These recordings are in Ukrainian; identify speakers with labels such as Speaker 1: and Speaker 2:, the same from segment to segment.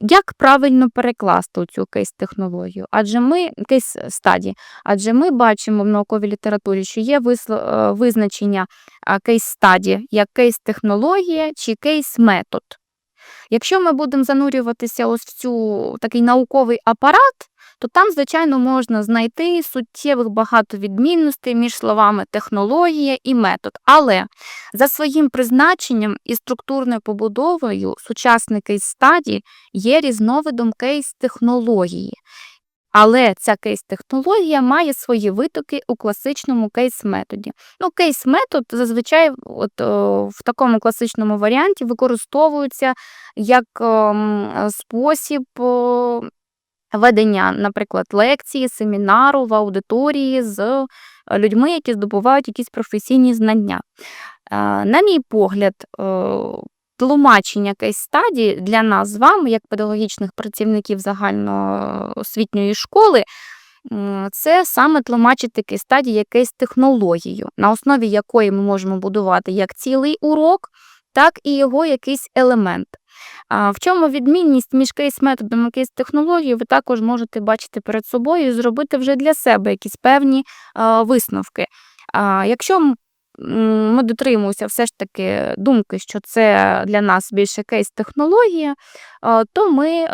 Speaker 1: Як правильно перекласти цю кейс-технологію? Адже ми кейс стадії, адже ми бачимо в науковій літературі, що є е, визначення кейс-стаді як кейс-технологія чи кейс-метод. Якщо ми будемо занурюватися ось в цю такий науковий апарат, то там, звичайно, можна знайти суттєвих багато відмінностей між словами технологія і метод. Але за своїм призначенням і структурною побудовою сучасний кейс-стаді є різновидом кейс-технології. Але ця кейс-технологія має свої витоки у класичному кейс-методі. Ну, кейс-метод зазвичай от, о, в такому класичному варіанті використовується як ем, спосіб о, ведення, наприклад, лекції, семінару в аудиторії з людьми, які здобувають якісь професійні знання. Е, На мій погляд, е, тлумачення кейс-стадії для нас з вами, як педагогічних працівників загальноосвітньої школи, це саме тлумачити кейс-стадії якесь технологію, на основі якої ми можемо будувати як цілий урок, так і його якийсь елемент. В чому відмінність між кейс-методом і кейс-технологією, ви також можете бачити перед собою і зробити вже для себе якісь певні висновки. Якщо ми дотримуємося все ж таки думки, що це для нас більше кейс-технологія, то ми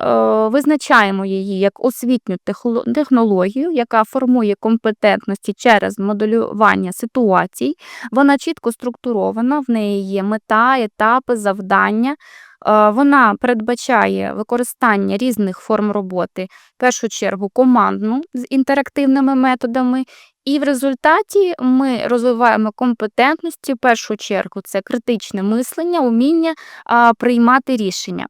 Speaker 1: визначаємо її як освітню технологію, яка формує компетентності через моделювання ситуацій. Вона чітко структурована, в неї є мета, етапи, завдання. Е, Вона передбачає використання різних форм роботи, в першу чергу командну з інтерактивними методами, і в результаті ми розвиваємо компетентності, в першу чергу це критичне мислення, уміння приймати рішення.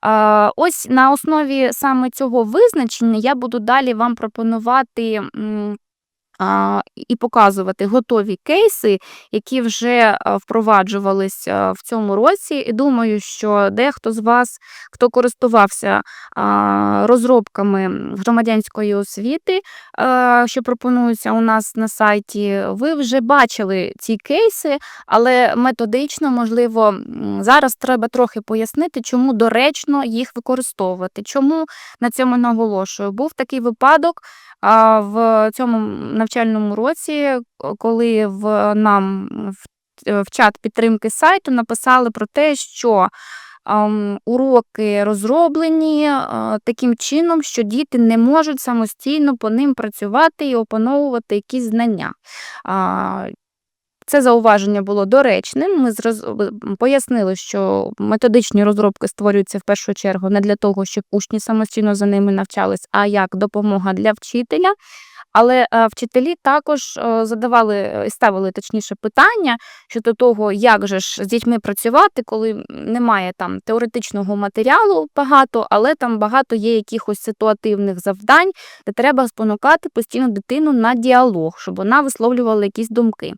Speaker 1: А, Ось на основі саме цього визначення я буду далі вам пропонувати і показувати готові кейси, які вже а, впроваджувались в цьому році. І думаю, що дехто з вас, хто користувався розробками громадянської освіти, що пропонуються у нас на сайті, ви вже бачили ці кейси, але методично, можливо, зараз треба трохи пояснити, чому доречно їх використовувати. Чому на цьому наголошую? Був такий випадок в цьому навчальному році, коли в нам в, е, в чат підтримки сайту написали про те, що ам, уроки розроблені а, таким чином, що діти не можуть самостійно по ним працювати і опановувати якісь знання. Це зауваження було доречним. Ми зроз... пояснили, що методичні розробки створюються в першу чергу не для того, щоб учні самостійно за ними навчались, а як допомога для вчителя. Але е, вчителі також е, задавали е, і ставили точніше питання щодо того, як же ж з дітьми працювати, коли немає там теоретичного матеріалу багато, але там багато є якихось ситуативних завдань, де треба спонукати постійно дитину на діалог, щоб вона висловлювала якісь думки.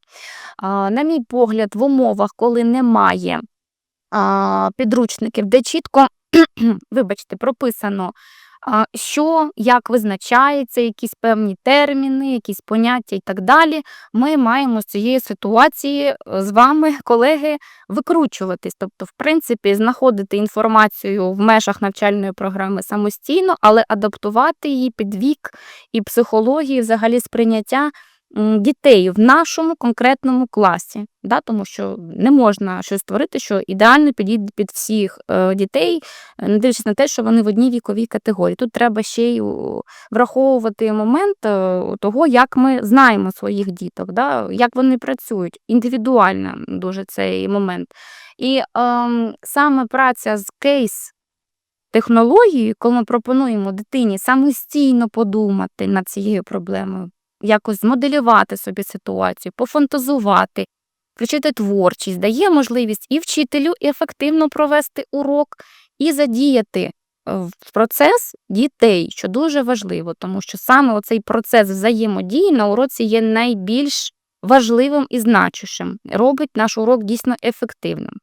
Speaker 1: На мій погляд, в умовах, коли немає підручників, де чітко, вибачте, прописано, що, як визначається, якісь певні терміни, якісь поняття і так далі, ми маємо з цієї ситуації е, з вами, колеги, викручуватись. Тобто, в принципі, знаходити інформацію в межах навчальної програми самостійно, але адаптувати її під вік і психології, взагалі сприйняття дітей в нашому конкретному класі, да, тому що не можна щось створити, що ідеально підійде під всіх е, дітей, не дивлячись на те, що вони в одній віковій категорії. Тут треба ще й враховувати момент е, того, як ми знаємо своїх діток, да, як вони працюють. Індивідуально дуже цей момент. І ем, саме праця з кейс технологією, коли ми пропонуємо дитині самостійно подумати над цією проблемою, якось змоделювати собі ситуацію, пофантазувати, включити творчість, дає можливість і вчителю ефективно провести урок, і задіяти е, в процес дітей, що дуже важливо, тому що саме оцей процес взаємодії на уроці є найбільш важливим і значущим, робить наш урок дійсно ефективним.